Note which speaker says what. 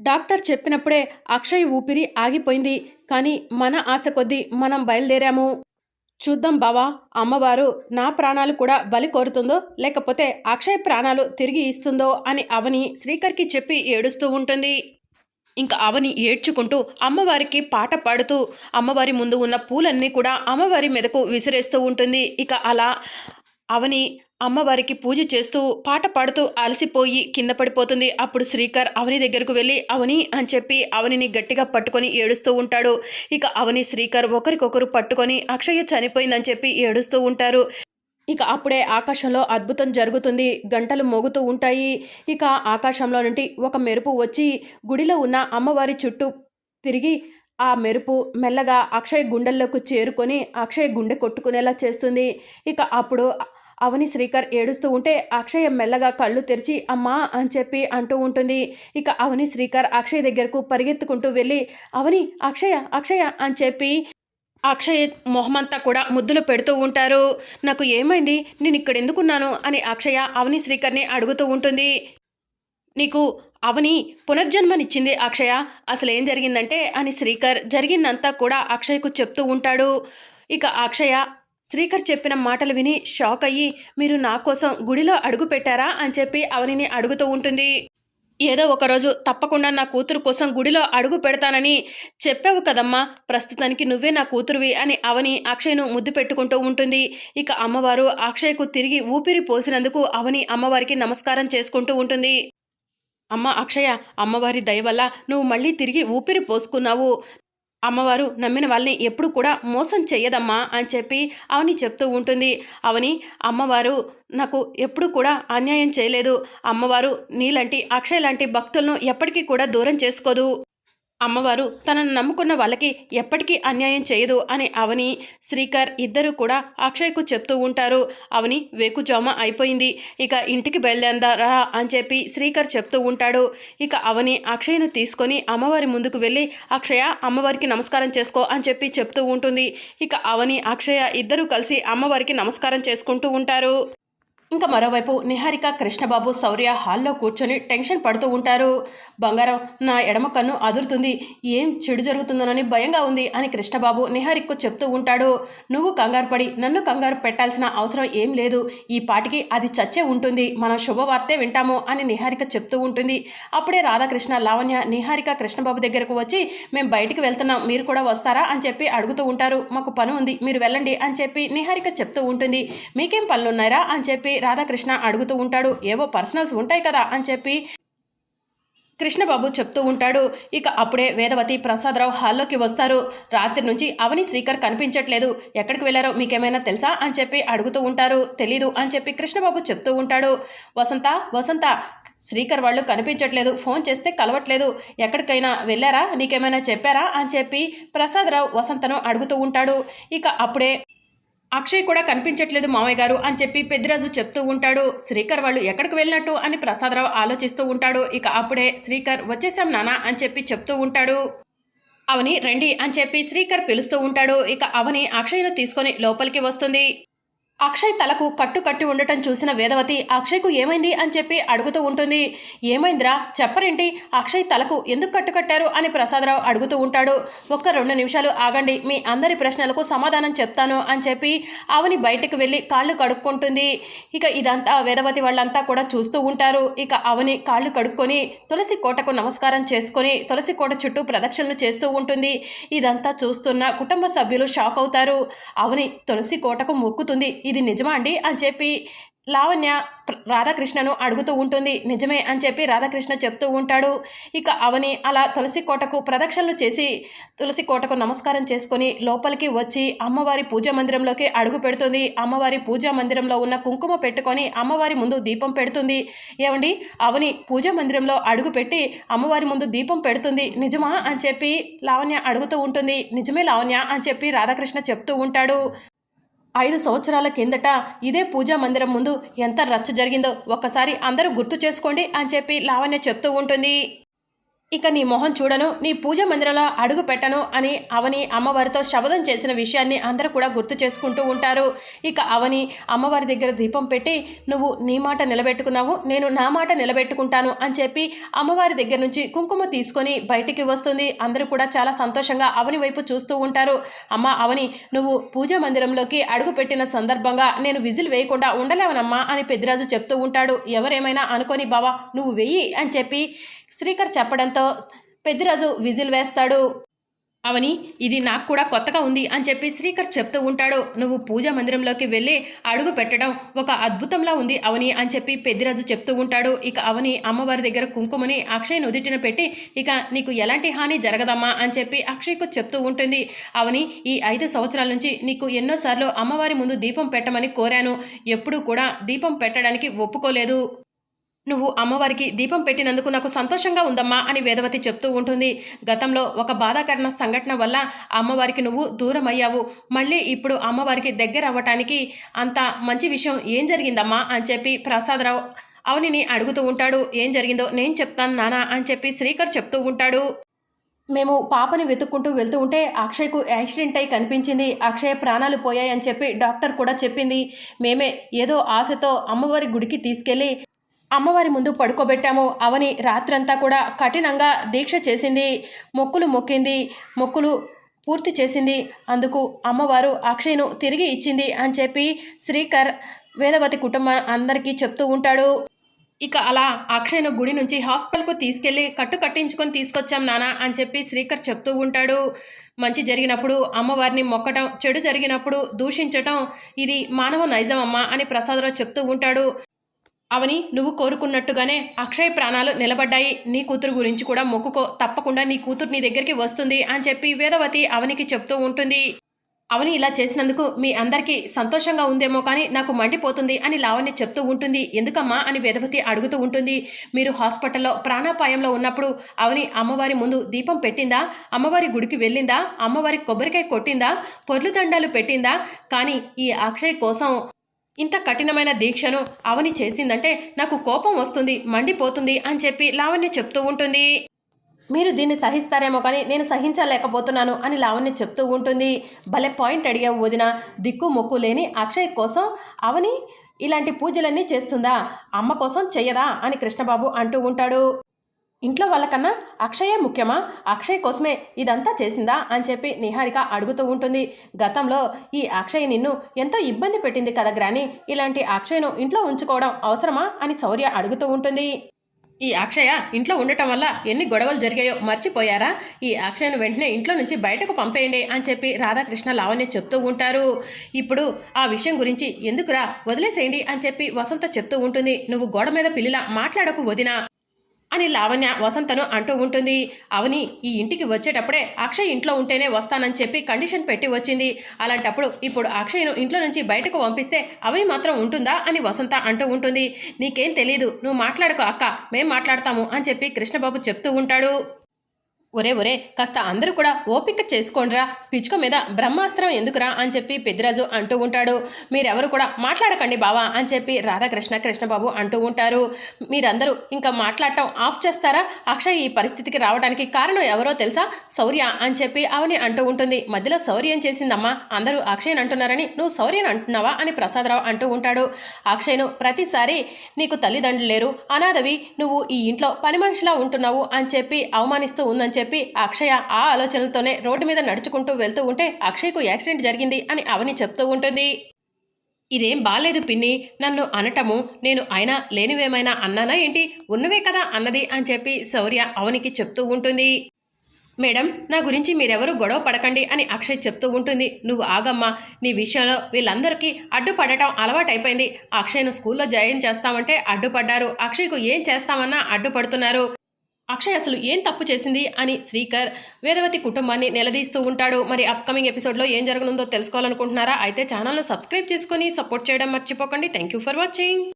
Speaker 1: Doctor చెప్పినప్పుడే Akshay ఊపిరి ఆగిపోయింది. కానీ మన ఆశ కొద్దీ మనం బయలుదేరాము. చూద్దాం బావా అమ్మవారు నా ప్రాణాలు కూడా బలి కోరుతుందో లేకపోతే అక్షయ్ ప్రాణాలు తిరిగి ఇస్తుందో అని అవని శ్రీకర్కి చెప్పి ఏడుస్తూ ఉంటుంది. ఇంకా అవని ఏడ్చుకుంటూ అమ్మవారికి పాట పాడుతూ అమ్మవారి ముందు ఉన్న పూలన్నీ కూడా అమ్మవారి మీదకు విసిరేస్తూ ఉంటుంది. ఇక అలా అవని అమ్మవారికి పూజ చేస్తూ పాట పాడుతూ అలసిపోయి కింద పడిపోతుంది. అప్పుడు శ్రీకర్ అవని దగ్గరకు వెళ్ళి అవని అని చెప్పి అవనిని గట్టిగా పట్టుకొని ఏడుస్తూ ఉంటాడు. ఇక అవని శ్రీకర్ ఒకరికొకరు పట్టుకొని అక్షయ చనిపోయిందని చెప్పి ఏడుస్తూ ఉంటారు. ఇక అప్పుడే ఆకాశంలో అద్భుతం జరుగుతుంది. గంటలు మోగుతూ ఉంటాయి. ఇక ఆకాశంలో నుండి ఒక మెరుపు వచ్చి గుడిలో ఉన్న అమ్మవారి చుట్టూ తిరిగి ఆ మెరుపు మెల్లగా అక్షయ్ గుండెల్లోకి చేరుకొని అక్షయ్ గుండె కొట్టుకునేలా చేస్తుంది. ఇక అప్పుడు అవని శ్రీకర్ ఏడుస్తూ ఉంటే అక్షయ మెల్లగా కళ్ళు తెరిచి అమ్మా అని చెప్పి అంటూ ఉంటుంది. ఇక అవని శ్రీకర్ అక్షయ్ దగ్గరకు పరిగెత్తుకుంటూ వెళ్ళి అవని అక్షయ అక్షయ అని చెప్పి అక్షయ్ మొహమంతా కూడా ముద్దులు పెడుతూ ఉంటారు. నాకు ఏమైంది? నేను ఇక్కడ ఎందుకున్నాను? అని అక్షయ అవని శ్రీకర్ని అడుగుతూ ఉంటుంది. నీకు అవని పునర్జన్మనిచ్చింది అక్షయ. అసలు ఏం జరిగిందంటే అని శ్రీకర్ జరిగిందంతా కూడా అక్షయ్కు చెప్తూ ఉంటాడు. ఇక అక్షయ శ్రీకర్ చెప్పిన మాటలు విని షాక్ అయ్యి మీరు నా కోసం గుడిలో అడుగు పెట్టారా? అని చెప్పి అవనిని అడుగుతూ ఉంటుంది. ఏదో ఒకరోజు తప్పకుండా నా కూతురు కోసం గుడిలో అడుగు పెడతానని చెప్పావు కదమ్మా. ప్రస్తుతానికి నువ్వే నా కూతురువి అని అవని అక్షయ్ను ముద్దు పెట్టుకుంటూ ఉంటుంది. ఇక అమ్మవారు అక్షయ్కు తిరిగి ఊపిరి పోసినందుకు అవని అమ్మవారికి నమస్కారం చేసుకుంటూ ఉంటుంది. అమ్మ అక్షయ అమ్మవారి దయ వల్ల నువ్వు మళ్ళీ తిరిగి ఊపిరి పోసుకున్నావు. అమ్మవారు నమ్మిన వాళ్ళని ఎప్పుడు కూడా మోసం చెయ్యదమ్మా అని చెప్పి అవని చెప్తూ ఉంటుంది. అవని అమ్మవారు నాకు ఎప్పుడు కూడా అన్యాయం చేయలేదు. అమ్మవారు నీలాంటి అక్షయ్ లాంటి భక్తులను ఎప్పటికీ కూడా దూరం చేసుకోదు. అమ్మవారు తనను నమ్ముకున్న వాళ్ళకి ఎప్పటికీ అన్యాయం చేయదు అని అవని శ్రీకర్ ఇద్దరు కూడా అక్షయ్కు చెప్తూ ఉంటారు. అవని వేకుజామ అయిపోయింది. ఇక ఇంటికి బయలుదేందారా అని చెప్పి శ్రీకర్ చెప్తూ ఉంటాడు. ఇక అవని అక్షయ్ను తీసుకొని అమ్మవారి ముందుకు వెళ్ళి అక్షయ అమ్మవారికి నమస్కారం చేసుకో అని చెప్పి చెప్తూ ఉంటుంది. ఇక అవని అక్షయ ఇద్దరూ కలిసి అమ్మవారికి నమస్కారం చేసుకుంటూ ఉంటారు. ఇంకా మరోవైపు నిహారిక కృష్ణబాబు శౌర్య హాల్లో కూర్చొని టెన్షన్ పడుతూ ఉంటారు. బంగారం నా ఎడమ కన్ను అదురుతుంది. ఏం చెడు జరుగుతుందోనని భయంగా ఉంది అని కృష్ణబాబు నిహారికకు చెప్తూ ఉంటాడు. నువ్వు కంగారు పడి నన్ను కంగారు పెట్టాల్సిన అవసరం ఏం లేదు. ఈ పాటికి అది చచ్చే ఉంటుంది. మనం శుభవార్తే వింటాము అని నిహారిక చెప్తూ ఉంటుంది. అప్పుడే రాధాకృష్ణ లావణ్య నిహారిక కృష్ణబాబు దగ్గరకు వచ్చి మేము బయటికి వెళ్తున్నాం. మీరు కూడా వస్తారా? అని చెప్పి అడుగుతూ ఉంటారు. మాకు పని ఉంది. మీరు వెళ్ళండి. అని చెప్పి నిహారిక చెప్తూ ఉంటుంది. మీకేం పనులున్నారా అని చెప్పి రాధాకృష్ణ అడుగుతూ ఉంటాడు ఏవో పర్సనల్స్ ఉంటాయి కదా అని చెప్పి కృష్ణబాబు చెప్తూ ఉంటాడు. ఇక అప్పుడే వేదవతి ప్రసాదరావు హాల్లోకి వస్తారు. రాత్రి నుంచి అవని శ్రీకర్ కనిపించట్లేదు. ఎక్కడికి వెళ్ళారో మీకేమైనా తెలుసా అని చెప్పి అడుగుతూ ఉంటారు. తెలీదు అని చెప్పి కృష్ణబాబు చెప్తూ ఉంటాడు. వసంత వసంత శ్రీకర్ వాళ్ళు కనిపించట్లేదు. ఫోన్ చేస్తే కలవట్లేదు. ఎక్కడికైనా వెళ్ళారా? నీకేమైనా చెప్పారా? అని చెప్పి ప్రసాదరావు వసంతను అడుగుతూ ఉంటాడు. ఇక అప్పుడే అక్షయ్ కూడా కనిపించట్లేదు మామయ్య గారు అని చెప్పి పెద్దిరాజు చెప్తూ ఉంటాడు. శ్రీకర్ వాళ్ళు ఎక్కడికి వెళ్ళినట్టు అని ప్రసాదరావు ఆలోచిస్తూ ఉంటాడు. ఇక అప్పుడే శ్రీకర్ వచ్చేసాం నానా అని చెప్పి చెప్తూ ఉంటాడు. అవని రండి అని చెప్పి శ్రీకర్ పిలుస్తూ ఉంటాడు. ఇక అవని అక్షయ్ను తీసుకొని లోపలికి వస్తుంది. అక్షయ్ తలకు కట్టు కట్టి ఉండటం చూసిన వేదవతి అక్షయ్కు ఏమైంది? అని చెప్పి అడుగుతూ ఉంటుంది. ఏమైందిరా? చెప్పరేంటి? అక్షయ్ తలకు ఎందుకు కట్టు కట్టారు? అని ప్రసాదరావు అడుగుతూ ఉంటాడు. ఒక్క రెండు నిమిషాలు ఆగండి. మీ అందరి ప్రశ్నలకు సమాధానం చెప్తాను అని చెప్పి అవని బయటకు వెళ్ళి కాళ్ళు కడుక్కుంటుంది. ఇక ఇదంతా వేదవతి వాళ్ళంతా కూడా చూస్తూ ఉంటారు. ఇక అవని కాళ్ళు కడుక్కొని తులసి కోటకు నమస్కారం చేసుకొని తులసి కోట చుట్టూ ప్రదక్షిణలు చేస్తూ ఉంటుంది. ఇదంతా చూస్తున్న కుటుంబ సభ్యులు షాక్ అవుతారు. అవని తులసి కోటకు మొక్కుతుంది. ఇది నిజమా అండి? అని చెప్పి లావణ్య రాధాకృష్ణను అడుగుతూ ఉంటుంది. నిజమే అని చెప్పి రాధాకృష్ణ చెప్తూ ఉంటాడు. ఇక అవని అలా తులసి కోటకు ప్రదక్షిణలు చేసి తులసి కోటకు నమస్కారం చేసుకొని లోపలికి వచ్చి అమ్మవారి పూజా మందిరంలోకి అడుగు పెడుతుంది. అమ్మవారి పూజా మందిరంలో ఉన్న కుంకుమ పెట్టుకొని అమ్మవారి ముందు దీపం పెడుతుంది. ఏమండి? అవని పూజా మందిరంలో అడుగు పెట్టి అమ్మవారి ముందు దీపం పెడుతుంది. నిజమా? అని చెప్పి లావణ్య అడుగుతూ ఉంటుంది. నిజమే లావణ్య అని చెప్పి రాధాకృష్ణ చెప్తూ ఉంటాడు. ఐదు సంవత్సరాల కిందట ఇదే పూజా మందిరం ముందు ఎంత రచ్చ జరిగిందో ఒక్కసారి అందరూ గుర్తు చేసుకోండి అని చెప్పి లావణ్య చెప్తూ ఉంటుంది. ఇక నీ మొహం చూడను నీ పూజ మందిరంలో అడుగు పెట్టను అని అవని అమ్మవారితో శబదం చేసిన విషయాన్ని అందరూ కూడా గుర్తు చేసుకుంటూ ఉంటారు. ఇక అవని అమ్మవారి దగ్గర దీపం పెట్టి నువ్వు నీ మాట నిలబెట్టుకున్నావు నేను నా మాట నిలబెట్టుకుంటాను అని చెప్పి అమ్మవారి దగ్గర నుంచి కుంకుమ తీసుకొని బయటికి వస్తుంది. అందరూ కూడా చాలా సంతోషంగా అవని వైపు చూస్తూ ఉంటారు. అమ్మ అవని నువ్వు పూజ మందిరంలోకి అడుగు పెట్టిన సందర్భంగా నేను విజిల్ వేయకుండా ఉండలేవనమ్మా అని పెద్దిరాజు చెప్తూ ఉంటాడు. ఎవరేమైనా అనుకొని బావా నువ్వు వెయ్యి అని చెప్పి శ్రీకర్ చెప్పడంతో పెద్దిరాజు విజిల్ వేస్తాడు. అవని ఇది నాకు కూడా కొత్తగా ఉంది అని చెప్పి శ్రీకర్ చెప్తూ ఉంటాడు. నువ్వు పూజా మందిరంలోకి వెళ్ళి అడుగు పెట్టడం ఒక అద్భుతంలా ఉంది అవని అని చెప్పి పెద్దిరాజు చెప్తూ ఉంటాడు. ఇక అవని అమ్మవారి దగ్గర కుంకుమని అక్షయ్ నుదిటిన పెట్టి ఇక నీకు ఎలాంటి హాని జరగదమ్మా అని చెప్పి అక్షయ్కు చెప్తూ ఉంటుంది. అవని ఈ ఐదు సంవత్సరాల నుంచి నీకు ఎన్నోసార్లు అమ్మవారి ముందు దీపం పెట్టమని కోరాను. ఎప్పుడూ కూడా దీపం పెట్టడానికి ఒప్పుకోలేదు. నువ్వు అమ్మవారికి దీపం పెట్టినందుకు నాకు సంతోషంగా ఉందమ్మా అని వేదవతి చెప్తూ ఉంటుంది. గతంలో ఒక బాధాకరణ సంఘటన వల్ల అమ్మవారికి నువ్వు దూరం అయ్యావు మళ్ళీ ఇప్పుడు అమ్మవారికి దగ్గర అవ్వటానికి అంత మంచి విషయం ఏం జరిగిందమ్మా అని చెప్పి ప్రసాదరావు అవనిని అడుగుతూ ఉంటాడు. ఏం జరిగిందో నేను చెప్తాను నానా అని చెప్పి శ్రీకర్ చెప్తూ ఉంటాడు. మేము పాపని వెతుక్కుంటూ వెళ్తూ ఉంటే అక్షయ్కు యాక్సిడెంట్ అయి కనిపించింది. అక్షయ్ ప్రాణాలు పోయాయని చెప్పి డాక్టర్ కూడా చెప్పింది. మేమే ఏదో ఆశతో అమ్మవారి గుడికి తీసుకెళ్ళి అమ్మవారి ముందు పడుకోబెట్టాము. అవని రాత్రంతా కూడా కఠినంగా దీక్ష చేసింది. మొక్కులు మొక్కింది. మొక్కులు పూర్తి చేసింది. అందుకు అమ్మవారు అక్షయ్ను తిరిగి ఇచ్చింది అని చెప్పి శ్రీకర్ వేదవతి కుటుంబం అందరికీ చెప్తూ ఉంటాడు. ఇక అలా అక్షయ్ను గుడి నుంచి హాస్పిటల్కు తీసుకెళ్ళి కట్టు కట్టించుకొని తీసుకొచ్చాం నానా అని చెప్పి శ్రీకర్ చెప్తూ ఉంటాడు. మంచి జరిగినప్పుడు అమ్మవారిని మొక్కటం చెడు జరిగినప్పుడు దూషించటం ఇది మానవ నైజం అమ్మ అని ప్రసాదరావు చెప్తూ ఉంటాడు. అవని నువ్వు కోరుకున్నట్టుగానే అక్షయ్ ప్రాణాలు నిలబడ్డాయి. నీ కూతురు గురించి కూడా మొక్కుకో. తప్పకుండా నీ కూతురు నీ దగ్గరికి వస్తుంది అని చెప్పి వేదవతి అవనికి చెప్తూ ఉంటుంది. అవని ఇలా చేసినందుకు మీ అందరికీ సంతోషంగా ఉందేమో కానీ నాకు మండిపోతుంది అని లావణ్య చెప్తూ ఉంటుంది. ఎందుకమ్మా అని వేదవతి అడుగుతూ ఉంటుంది. మీరు హాస్పిటల్లో ప్రాణాపాయంలో ఉన్నప్పుడు అవని అమ్మవారి ముందు దీపం పెట్టిందా? అమ్మవారి గుడికి వెళ్ళిందా? అమ్మవారి కొబ్బరికాయ కొట్టిందా? పొర్లు దండాలు పెట్టిందా? కానీ ఈ అక్షయ్ కోసం ఇంత కఠినమైన దీక్షను అవని చేసిందంటే నాకు కోపం వస్తుంది మండిపోతుంది అని చెప్పి లావణ్య చెప్తూ ఉంటుంది. మీరు దీన్ని సహిస్తారేమో కానీ నేను సహించలేకపోతున్నాను అని లావణ్య చెప్తూ ఉంటుంది. భలే పాయింట్ అడిగావు వదిన. దిక్కు మొక్కు లేని అక్షయ్ కోసం అవని ఇలాంటి పూజలన్నీ చేస్తుందా? అమ్మ కోసం చెయ్యదా? అని కృష్ణబాబు అంటూ ఉంటాడు. ఇంట్లో వాళ్ళకన్నా అక్షయే ముఖ్యమా? అక్షయ్ కోసమే ఇదంతా చేసిందా? అని చెప్పి నిహారిక అడుగుతూ ఉంటుంది. గతంలో ఈ అక్షయ్ నిన్ను ఎంతో ఇబ్బంది పెట్టింది కదా గ్రాని? ఇలాంటి అక్షయ్ను ఇంట్లో ఉంచుకోవడం అవసరమా? అని శౌర్య అడుగుతూ ఉంటుంది. ఈ అక్షయ ఇంట్లో ఉండటం వల్ల ఎన్ని గొడవలు జరిగాయో మర్చిపోయారా? ఈ అక్షయను వెంటనే ఇంట్లో నుంచి బయటకు పంపేయండి అని చెప్పి రాధాకృష్ణ లావణ్య చెప్తూ ఉంటారు. ఇప్పుడు ఆ విషయం గురించి ఎందుకురా వదిలేసేయండి అని చెప్పి వసంత చెప్తూ ఉంటుంది. నువ్వు గోడ మీద పిల్లిలా మాట్లాడకు వదినా. అని లావణ్య వసంతను అంటూ ఉంటుంది. అవని ఈ ఇంటికి వచ్చేటప్పుడే అక్షయ్ ఇంట్లో ఉంటేనే వస్తానని చెప్పి కండిషన్ పెట్టి వచ్చింది. అలాంటప్పుడు ఇప్పుడు అక్షయ్ను ఇంట్లో నుంచి బయటకు పంపిస్తే అవని మాత్రం ఉంటుందా అని వసంత అంటూ ఉంటుంది. నీకేం తెలీదు నువ్వు మాట్లాడుకో అక్క మేం మాట్లాడతాము అని చెప్పి కృష్ణబాబు చెప్తూ ఉంటాడు. ఒరే ఒరే కాస్త అందరూ కూడా ఓపిక చేసుకోండిరా. పిచ్చుక మీద బ్రహ్మాస్త్రం ఎందుకురా అని చెప్పి పెద్దిరాజు అంటూ ఉంటాడు. మీరెవరు కూడా మాట్లాడకండి బావా అని చెప్పి రాధాకృష్ణ కృష్ణబాబు అంటూ ఉంటారు. మీరందరూ ఇంకా మాట్లాడటం ఆఫ్ చేస్తారా? అక్షయ్ ఈ పరిస్థితికి రావడానికి కారణం ఎవరో తెలుసా? శౌర్య అని చెప్పి అవని అంటూ ఉంటుంది. మధ్యలో శౌర్యం చేసిందమ్మా? అందరూ అక్షయ్ని అంటున్నారని నువ్వు శౌర్యని అంటున్నావా అని ప్రసాదరావు అంటూ ఉంటాడు. అక్షయ్ను ప్రతిసారి నీకు తల్లిదండ్రులు లేరు. అనాథవి నువ్వు ఈ ఇంట్లో పని మనిషిలా ఉంటున్నావు అని చెప్పి అవమానిస్తూ ఉందని చెప్పి చెప్పి అక్షయ ఆ ఆలోచనలతోనే రోడ్డు మీద నడుచుకుంటూ వెళ్తూ ఉంటే అక్షయ్కు యాక్సిడెంట్ జరిగింది అని అవని చెప్తూ ఉంటుంది. ఇదేం బాలేదు పిన్ని. నన్ను అనటము నేను అయినా లేనివేమైనా అన్నానా ఏంటి? ఉన్నవే కదా అన్నది అని చెప్పి శౌర్య అవనికి చెప్తూ ఉంటుంది. మేడం నా గురించి మీరెవరు గొడవ పడకండి అని అక్షయ్ చెప్తూ ఉంటుంది. నువ్వు ఆగమ్మా. నీ విషయంలో వీళ్ళందరికీ అడ్డుపడటం అలవాటైపోయింది. అక్షయ్ను స్కూల్లో జాయిన్ చేస్తామంటే అడ్డుపడ్డారు. అక్షయ్కు ఏం చేస్తామన్నా అడ్డుపడుతున్నారు. అక్షయ్ అసలు ఏం తప్పు చేసింది అని శ్రీకర్ వేదవతి కుటుంబాన్ని నిలదీస్తూ ఉంటాడు. మరి అప్కమింగ్ ఎపిసోడ్లో ఏం జరగనుందో తెలుసుకోవాలనుకుంటున్నారా? అయితే ఛానల్ను సబ్స్క్రైబ్ చేసుకొని సపోర్ట్ చేయడం మర్చిపోకండి. Thank you for watching